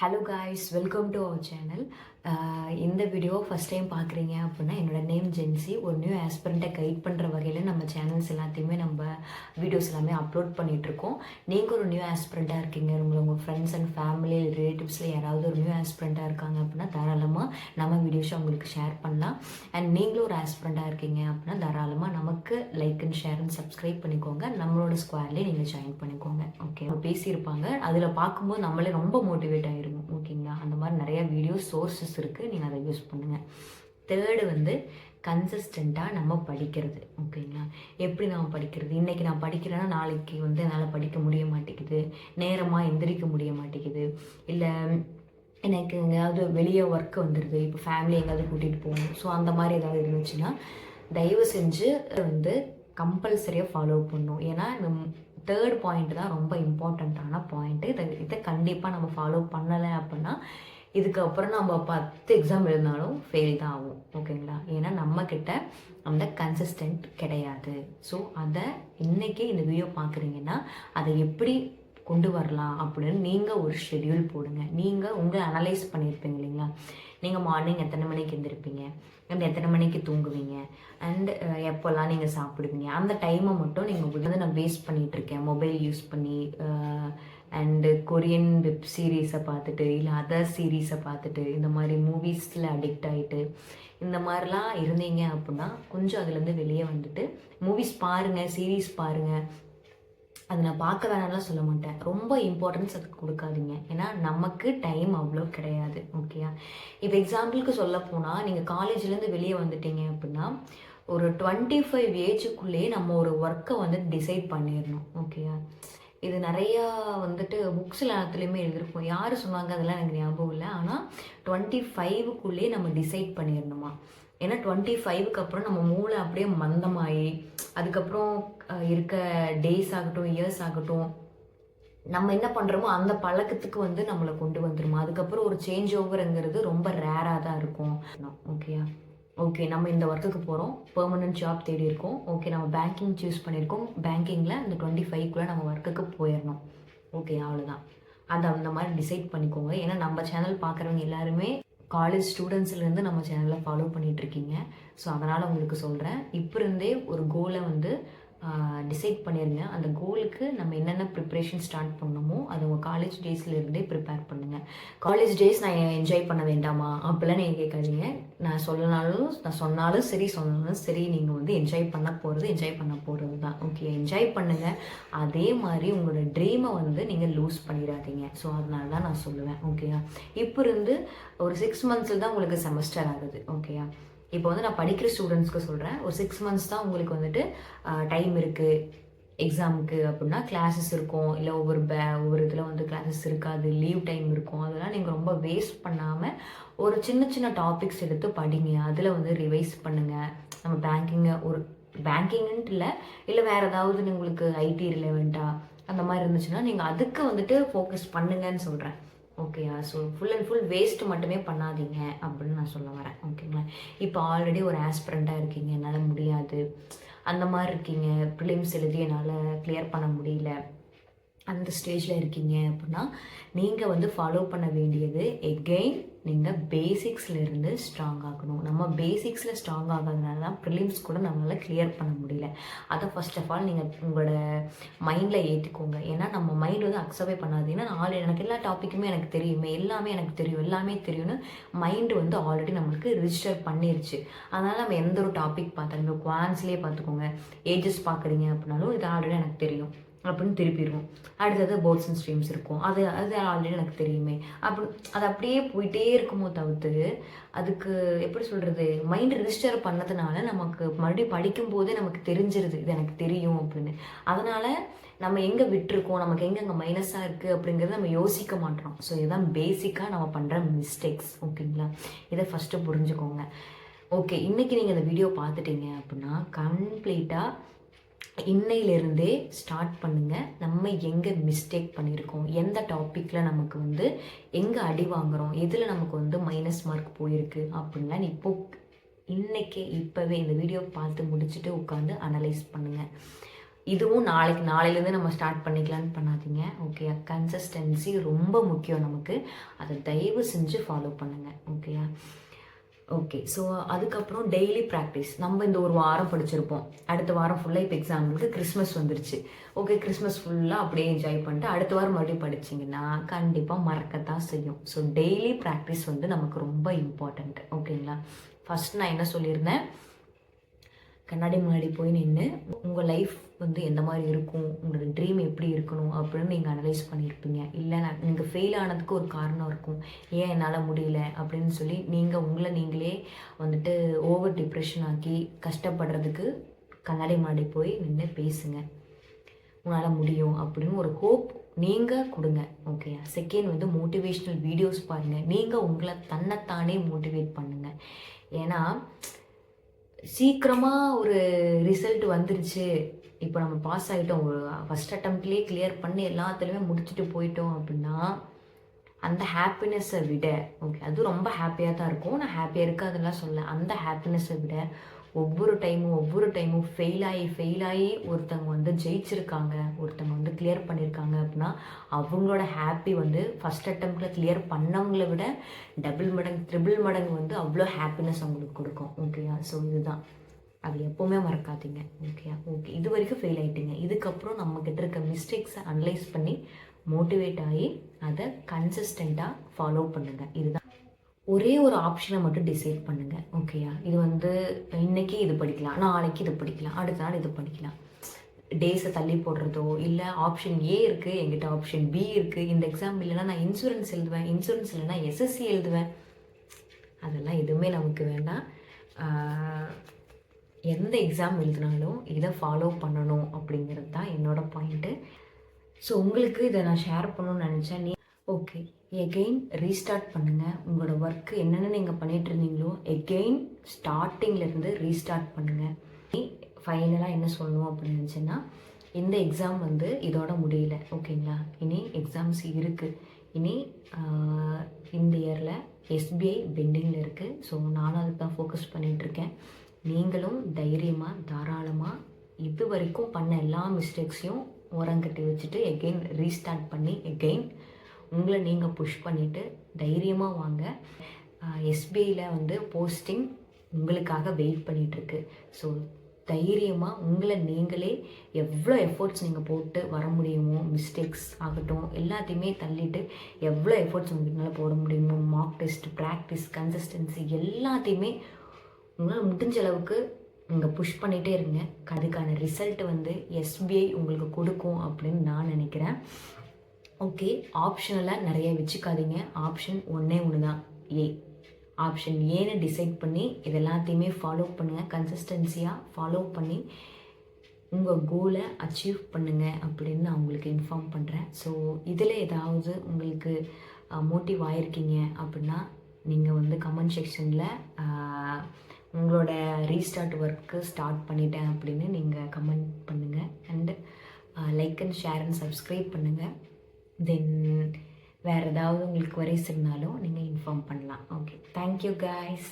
Hello guys welcome to our channel இந்த video first time பார்க்குறீங்க அப்படின்னா என்னோட நேம் ஜென்சி. ஒரு நியூ ஆஸ்பிரண்ட்டை கைட் பண்ணுற வகையில் நம்ம சேனல்ஸ் எல்லாத்தையுமே நம்ம வீடியோஸ் எல்லாமே அப்லோட் பண்ணிகிட்ருக்கோம் நீங்கள் ஒரு நியூ ஆஸ்பிரண்ட்டாக இருக்கீங்க உங்களை உங்கள் ஃப்ரெண்ட்ஸ் அண்ட் ஃபேமிலி ரிலேட்டிவ்ஸில் யாராவது ஒரு நியூ ஆஸ்பிரண்ட்டாக இருக்காங்க அப்படின்னா தாராளமாக நம்ம வீடியோஸை உங்களுக்கு ஷேர் பண்ணலாம். அண்ட் நீங்களும் ஒரு ஆஸ்பிரண்ட்டாக இருக்கீங்க அப்படின்னா தாராளமாக நமக்கு like and share and subscribe பண்ணிக்கோங்க. நம்மளோட ஸ்குவாட்லேயே நீங்கள் ஜாயின் பண்ணிக்கோங்க. ஓகே பேசியிருப்பாங்க. அதில் பார்க்கும்போது நம்மளே ரொம்ப மோட்டிவேட் ஆயிருக்கும் ஓகேங்களா? அந்த மாதிரி நிறைய வீடியோ சோர்சஸ் இருக்குது நீங்கள் அதை யூஸ் பண்ணுங்கள் தேர்டு வந்து கன்சிஸ்டண்ட்டாக நம்ம படிக்கிறது ஓகேங்களா? எப்படி நம்ம படிக்கிறது? இன்றைக்கி நான் படிக்கிறேன்னா நாளைக்கு வந்து என்னால் படிக்க முடிய மாட்டேங்குது. நேரமாக எந்திரிக்க முடிய மாட்டேங்குது. இல்லை எனக்கு எங்கேயாவது வெளியே ஒர்க் வந்துடுது இப்போ ஃபேமிலி எங்கேயாவது கூட்டிகிட்டு போகணும். ஸோ அந்த மாதிரி ஏதாவது இருந்துச்சுன்னா தயவு செஞ்சு வந்து கம்பல்சரியாக ஃபாலோ பண்ணும் ஏன்னா தேர்ட் பாயிண்ட் தான் ரொம்ப இம்பார்ட்டண்ட்டான பாயிண்ட்டு இதை இதை கண்டிப்பாக நம்ம ஃபாலோ பண்ணலை அப்படின்னா இதுக்கப்புறம் நம்ம பத்து எக்ஸாம் எழுதினாலும் ஃபெயில் தான் ஆகும். ஓகேங்களா ஏன்னா நம்மக்கிட்ட அந்த கன்சிஸ்டன்ட் கிடையாது. ஸோ அதை இன்றைக்கி இந்த வீடியோ பார்க்குறீங்கன்னா அதை எப்படி கொண்டு வரலாம் அப்படின்னு நீங்கள் ஒரு ஷெட்யூல் போடுங்க. நீங்கள் உங்களை அனலைஸ் பண்ணியிருப்பீங்க இல்லைங்களா? நீங்கள் மார்னிங் எத்தனை மணிக்கு எழுந்திருப்பீங்க அண்ட் எத்தனை மணிக்கு தூங்குவீங்க? அண்ட் எப்போல்லாம் நீங்கள் சாப்பிடுவீங்க? அந்த டைமை மட்டும் நீங்கள் வந்து நான் வேஸ்ட் பண்ணிகிட்ருக்கேன் மொபைல் யூஸ் பண்ணி அண்டு கொரியன் வெப் சீரீஸை பார்த்துட்டு இல்லை அதர் சீரீஸை பார்த்துட்டு இந்த மாதிரி மூவிஸில் அடிக்ட் ஆகிட்டு இந்த மாதிரிலாம் இருந்தீங்க அப்படின்னா கொஞ்சம் அதுலேருந்து வெளியே வந்துட்டு மூவிஸ் பாருங்கள் சீரீஸ் பாருங்கள் அதை நான் பார்க்க வேணாம்லாம் சொல்ல மாட்டேன். ரொம்ப இம்பார்ட்டன்ஸ் அதுக்கு கொடுக்காதீங்க. ஏன்னா நமக்கு டைம் அவ்வளோ கிடையாது ஓகேயா இப்போ எக்ஸாம்பிளுக்கு சொல்ல போனால் நீங்கள் காலேஜ்லேருந்து வெளியே வந்துட்டீங்க அப்படின்னா ஒரு டுவெண்ட்டி ஃபைவ் ஏஜுக்குள்ளேயே நம்ம ஒரு ஒர்க்கை வந்து டிசைட் பண்ணிடணும் ஓகேயா இது நிறையா வந்துட்டு புக்ஸ் எல்லாத்துலேயுமே எழுதிருப்போம் யார் சொன்னாங்க? அதெல்லாம் எனக்கு ஞாபகம் இல்லை. ஆனால் டுவெண்ட்டி ஃபைவுக்குள்ளேயே நம்ம டிசைட் பண்ணிடணுமா? ஏன்னா டுவெண்ட்டி ஃபைவுக்கு அப்புறம் நம்ம மூளை அப்படியே மந்தமாகி அதுக்கப்புறம் இருக்க டேஸ் ஆகட்டும் இயர்ஸ் ஆகட்டும் நம்ம என்ன பண்ணுறோமோ அந்த பழக்கத்துக்கு வந்து நம்மளை கொண்டு வந்துடும் அதுக்கப்புறம் ஒரு சேஞ்ச் ஓவருங்கிறது ரொம்ப ரேராக தான் இருக்கும். ஓகேயா ஓகே நம்ம இந்த ஒர்க்குக்கு போகிறோம் பெர்மனன்ட் ஜாப் தேடி இருக்கோம். ஓகே நம்ம பேங்கிங் சூஸ் பண்ணியிருக்கோம். பேங்கிங்கில் அந்த டுவெண்ட்டி ஃபைவ்க்குள்ளே நம்ம ஒர்க்குக்கு போயிடணும் ஓகே அவ்வளோதான் அதை அந்த மாதிரி டிசைட் பண்ணிக்கோங்க. ஏன்னா நம்ம சேனல் பார்க்குறவங்க எல்லாருமே காலேஜ் ஸ்டூடெண்ட்ஸ்லேருந்து நம்ம சேனலை ஃபாலோ பண்ணிகிட்ருக்கீங்க ஸோ அதனால் உங்களுக்கு சொல்கிறேன் இப்போ இருந்தே ஒரு கோலை வந்து டிசைட் பண்ணிடுங்க அந்த கோலுக்கு நம்ம என்னென்ன ப்ரிப்ரேஷன் ஸ்டார்ட் பண்ணணுமோ அது உங்கள் காலேஜ் டேஸ்லேருந்தே ப்ரிப்பேர் பண்ணுங்கள் காலேஜ் டேஸ் நான் என்ஜாய் பண்ண வேண்டாமா? அப்படிலாம் நீங்கள் கேட்காதீங்க. நான் சொல்லனாலும் நான் சொன்னாலும் சரி சொன்னாலும் சரி நீங்கள் வந்து என்ஜாய் பண்ண போகிறது என்ஜாய் பண்ண போகிறது தான். ஓகே என்ஜாய் பண்ணுங்கள் அதே மாதிரி உங்களோட ட்ரீமை வந்து நீங்கள் லூஸ் பண்ணிடாதீங்க. ஸோ அதனால தான் நான் சொல்லுவேன். ஓகேயா இப்போ இருந்து ஒரு சிக்ஸ் மந்த்ஸில் தான் உங்களுக்கு செமஸ்டர் ஆகுது. ஓகேயா இப்போ வந்து நான் படிக்கிற ஸ்டூடெண்ட்ஸ்க்கு சொல்கிறேன் ஒரு சிக்ஸ் மந்த்ஸ் தான் உங்களுக்கு வந்துட்டு டைம் இருக்குது எக்ஸாமுக்கு அப்படின்னா கிளாஸஸ் இருக்கும். இல்லை ஒவ்வொரு பே ஒவ்வொரு இதில் வந்து கிளாஸஸ் இருக்காது. லீவ் டைம் இருக்கும். அதெல்லாம் நீங்கள் ரொம்ப வேஸ்ட் பண்ணாமல் ஒரு சின்ன சின்ன டாபிக்ஸ் எடுத்து படிங்க. அதில் வந்து ரிவைஸ் பண்ணுங்கள் நம்ம பேங்கிங்கை ஒரு பேங்கிங்ன்ட்டு இல்லை இல்லை வேறு ஏதாவது உங்களுக்கு ஐடி ரிலேவெண்ட்டாக அந்த மாதிரி இருந்துச்சுன்னா நீங்கள் அதுக்கு வந்துட்டு ஃபோக்கஸ் பண்ணுங்கன்னு சொல்கிறேன் ஓகேயா so full and full waste மட்டுமே பண்ணாதீங்க அப்படின்னு நான் சொல்ல வரேன். ஓகேங்களா இப்போ ஆல்ரெடி ஒரு ஆஸ்பிரண்ட்டாக இருக்கீங்க என்னால் முடியாது. அந்த மாதிரி இருக்கீங்க ப்ரிலிம்ஸ் எழுதி என்னால் கிளியர் பண்ண முடியல. அந்த ஸ்டேஜில் இருக்கீங்க அப்படின்னா நீங்கள் வந்து ஃபாலோ பண்ண வேண்டியது எகெயின் நீங்கள் பேசிக்ஸ்லேருந்து ஸ்ட்ராங் ஆகணும். நம்ம பேசிக்ஸில் ஸ்ட்ராங் ஆகாதனால தான் ப்ரிலிம்ஸ் கூட நம்மளால் கிளியர் பண்ண முடியல. அதை ஃபஸ்ட் ஆஃப் ஆல் நீங்கள் உங்களோட மைண்டில் ஏற்றிக்கோங்க ஏன்னா நம்ம மைண்ட் வந்து அக்செப்டே பண்ணாது. ஏன்னா ஆல் எனக்கு எல்லா டாப்பிக்குமே எனக்கு தெரியுமே. எல்லாமே எனக்கு தெரியும். எல்லாமே தெரியும்னு மைண்டு வந்து ஆல்ரெடி நம்மளுக்கு ரிஜிஸ்டர் பண்ணிருச்சு. அதனால் நம்ம எந்த ஒரு டாபிக் பார்த்தாலும் குவான்ஸ்லேயே பார்த்துக்கோங்க. ஏஜஸ் பார்க்குறீங்க அப்படின்னாலும் இது ஆல்ரெடி எனக்கு தெரியும். அப்படின்னு திருப்பிடுவோம் அடுத்தது போர்ட்ஸ் அண்ட் ஸ்ட்ரீம்ஸ் இருக்கும். அது அது ஆல்ரெடி எனக்கு தெரியுமே. அப்படி அது அப்படியே போயிட்டே இருக்குமோ தவிர்த்து அதுக்கு எப்படி சொல்கிறது மைண்ட் ரிஜிஸ்டர் பண்ணதுனால நமக்கு மறுபடியும் படிக்கும் போதே நமக்கு தெரிஞ்சிருது. இது எனக்கு தெரியும் அப்படின்னு. அதனால் நம்ம எங்கே விட்டுருக்கோம்? நமக்கு எங்கே அங்கே மைனஸாக இருக்குது அப்படிங்கிறத நம்ம யோசிக்க மாட்டோம். ஸோ இதுதான் பேசிக்காக நம்ம பண்ணுற மிஸ்டேக்ஸ் ஓகேங்களா? இதை ஃபஸ்ட்டு புரிஞ்சுக்கோங்க. ஓகே இன்றைக்கி நீங்கள் இந்த வீடியோ பார்த்துட்டீங்க அப்படின்னா கம்ப்ளீட்டாக இன்னையிலிருந்தே ஸ்டார்ட் பண்ணுங்கள் நம்ம எங்கே மிஸ்டேக் பண்ணியிருக்கோம் எந்த டாப்பிக்கில் நமக்கு வந்து எங்கே அடி வாங்குகிறோம் எதில் நமக்கு வந்து மைனஸ் மார்க் போயிருக்கு? அப்படின்லாம் இப்போ இன்றைக்கே இப்போவே இந்த வீடியோ பார்த்து முடிச்சுட்டு உட்காந்து அனலைஸ் பண்ணுங்கள் இதுவும் நாளைக்கு நாளையிலேருந்து நம்ம ஸ்டார்ட் பண்ணிக்கலான்னு பண்ணாதீங்க. ஓகேயா கன்சிஸ்டன்சி ரொம்ப முக்கியம் நமக்கு. அதை தயவு செஞ்சு ஃபாலோ பண்ணுங்கள் ஓகேயா ஓகே ஸோ அதுக்கப்புறம் டெய்லி ப்ராக்டிஸ் நம்ம இந்த ஒரு வாரம் படிச்சிருப்போம். அடுத்த வாரம் ஃபுல்லாக இப்போ எக்ஸாம்பிளுக்கு கிறிஸ்மஸ் வந்துருச்சு. ஓகே கிறிஸ்மஸ் ஃபுல்லாக அப்படியே என்ஜாய் பண்ணிட்டு அடுத்த வாரம் மறுபடியும் படிச்சிங்கன்னா கண்டிப்பாக மறக்கத்தான் செய்யும். ஸோ டெய்லி ப்ராக்டிஸ் வந்து நமக்கு ரொம்ப இம்பார்ட்டண்ட் ஓகேங்களா ஃபஸ்ட் நான் என்ன சொல்லியிருந்தேன்? கண்ணாடி முன்னாடி போய் நின்று உங்கள் லைஃப் வந்து எந்த மாதிரி இருக்கும்? உங்களோட ட்ரீம் எப்படி இருக்கணும்? அப்படின்னு நீங்கள் அனலைஸ் பண்ணியிருப்பீங்க. இல்லை நான் நீங்கள் ஃபெயில் ஆனதுக்கு ஒரு காரணம் இருக்கும். ஏன் என்னால் முடியல? அப்படின்னு சொல்லி நீங்கள் உங்களை நீங்களே வந்துட்டு ஓவர் டிப்ரெஷன் ஆக்கி கஷ்டப்படுறதுக்கு கண்ணாடி முன்னாடி போய் நின்று பேசுங்க. உன்னால் முடியும் அப்படின்னு ஒரு ஹோப் நீங்கள் கொடுங்க. ஓகே செகண்ட் வந்து மோட்டிவேஷ்னல் வீடியோஸ் பாருங்கள் நீங்கள் உங்களை தன்னைத்தானே மோட்டிவேட் பண்ணுங்கள் ஏன்னா சீக்கிரமாக ஒரு ரிசல்ட் வந்துருச்சு. இப்போ நம்ம பாஸ் ஆகிட்டோம் ஒரு ஃபஸ்ட் அட்டம்ப்ட்லேயே கிளியர் பண்ணி எல்லாத்துலேயுமே முடிச்சுட்டு போயிட்டோம் அப்படின்னா அந்த ஹாப்பினஸ்ஸை விட ஓகே அது ரொம்ப ஹாப்பியாக தான் இருக்கும். நான் ஹாப்பியாக இருக்காதுலாம் சொல்ல அந்த ஹாப்பினஸ்ஸை விட ஒவ்வொரு டைமும் ஒவ்வொரு டைமும் ஃபெயில் ஆகி ஃபெயில் ஆகி ஒருத்தவங்க வந்து ஜெயிச்சிருக்காங்க ஒருத்தவங்க வந்து கிளியர் பண்ணியிருக்காங்க அப்படின்னா அவங்களோட ஹாப்பி வந்து ஃபஸ்ட் அட்டம்ப்டில் கிளியர் பண்ணவங்கள விட டபுள் மடங்கு ட்ரிபிள் மடங்கு வந்து அவ்வளோ ஹாப்பினஸ் அவங்களுக்கு கொடுக்கும். ஓகேயா ஸோ இதுதான். அது எப்போவுமே மறக்காதீங்க. ஓகேயா ஓகே இது வரைக்கும் ஃபெயில் ஆகிட்டீங்க இதுக்கப்புறம் நம்மக்கிட்ட இருக்க மிஸ்டேக்ஸை அனலைஸ் பண்ணி மோட்டிவேட் ஆகி அதை கன்சிஸ்டண்ட்டாக ஃபாலோ பண்ணுங்கள் இதுதான். ஒரே ஒரு ஆப்ஷனை மட்டும் டிசைட் பண்ணுங்கள் ஓகேயா இது வந்து இன்னைக்கு இது படிக்கலாம் நாளைக்கு இது படிக்கலாம் அடுத்த நாள் இது படிக்கலாம். டேஸை தள்ளி போடுறதோ இல்லை ஆப்ஷன் ஏ இருக்குது எங்கிட்ட ஆப்ஷன் பி இருக்குது இந்த எக்ஸாம் இல்லைன்னா நான் இன்சூரன்ஸ் எழுதுவேன் இன்சூரன்ஸ் இல்லைன்னா எஸ்எஸ்சி எழுதுவேன். அதெல்லாம் எதுவுமே நமக்கு வேண்டாம். எந்த எக்ஸாம் எழுதினாலும் இதை ஃபாலோ பண்ணணும் அப்படிங்கிறது தான் என்னோடய பாயிண்ட்டு ஸோ உங்களுக்கு இதை நான் ஷேர் பண்ணணும்னு நினச்சேன். நீ ஓகே எகெயின் ரீஸ்டார்ட் பண்ணுங்கள் உங்களோட ஒர்க்கு என்னென்ன நீங்கள் பண்ணிட்டு இருந்தீங்களோ எகெயின் ஸ்டார்டிங்லேருந்து ரீஸ்டார்ட் பண்ணுங்கள் ஃபைனலாக என்ன சொல்லணும் அப்படின்னு நினச்சேன்னா இந்த எக்ஸாம் வந்து இதோட முடியல. ஓகேங்களா இனி எக்ஸாம்ஸ் இருக்குது இனி இந்த இயரில் எஸ்பிஐ பெண்டிங்கில் இருக்குது ஸோ நானும் அதுக்கு தான் ஃபோக்கஸ் பண்ணிகிட்ருக்கேன் நீங்களும் தைரியமாக தாராளமாக இது வரைக்கும் பண்ண எல்லா மிஸ்டேக்ஸையும் ஓரங்கட்டி வச்சுட்டு எகெயின் ரீஸ்டார்ட் பண்ணி எகெயின் உங்களை நீங்கள் புஷ் பண்ணிவிட்டு தைரியமாக வாங்க. எஸ்பிஐயில் வந்து போஸ்டிங் உங்களுக்காக வெயிட் பண்ணிகிட்ருக்கு ஸோ தைரியமாக உங்களை நீங்களே எவ்வளோ எஃபோர்ட்ஸ் நீங்கள் போட்டு வர முடியுமோ மிஸ்டேக்ஸ் ஆகட்டும் எல்லாத்தையுமே தள்ளிட்டு எவ்வளோ எஃபோர்ட்ஸ் உங்களால போட முடியுமோ மார்க் டெஸ்ட் ப்ராக்டிஸ் கன்சிஸ்டன்சி எல்லாத்தையுமே உங்களால் முடிஞ்ச அளவுக்கு நீங்கள் புஷ் பண்ணிகிட்டே இருங்க. அதுக்கான ரிசல்ட் வந்து எஸ்பிஐ உங்களுக்கு கொடுக்கும் அப்படின்னு நான் நினைக்கிறேன். ஓகே ஆப்ஷனெல்லாம் நிறைய வச்சுக்காதீங்க. ஆப்ஷன் ஒன்றே ஒன்று தான் ஏ ஆப்ஷன் ஏன்னு டிசைட் பண்ணி இது எல்லாத்தையுமே ஃபாலோ பண்ணுங்கள் கன்சிஸ்டன்சியாக ஃபாலோ பண்ணி உங்கள் கோலை அச்சீவ் பண்ணுங்கள் அப்படின்னு நான் உங்களுக்கு இன்ஃபார்ம் பண்ணுறேன் ஸோ இதில் ஏதாவது உங்களுக்கு மோட்டிவ் ஆகிருக்கீங்க அப்படின்னா நீங்கள் வந்து கமெண்ட் செக்ஷனில் உங்களோட ரீஸ்டார்ட் ஒர்க்கு ஸ்டார்ட் பண்ணிட்டேன் அப்படின்னு நீங்கள் கமெண்ட் பண்ணுங்கள் and like and share and subscribe பண்ணுங்கள் தென் வேறு ஏதாவது உங்களுக்கு குறைஸ் இருந்தாலும் நீங்கள் இன்ஃபார்ம் பண்ணலாம். Okay thank you guys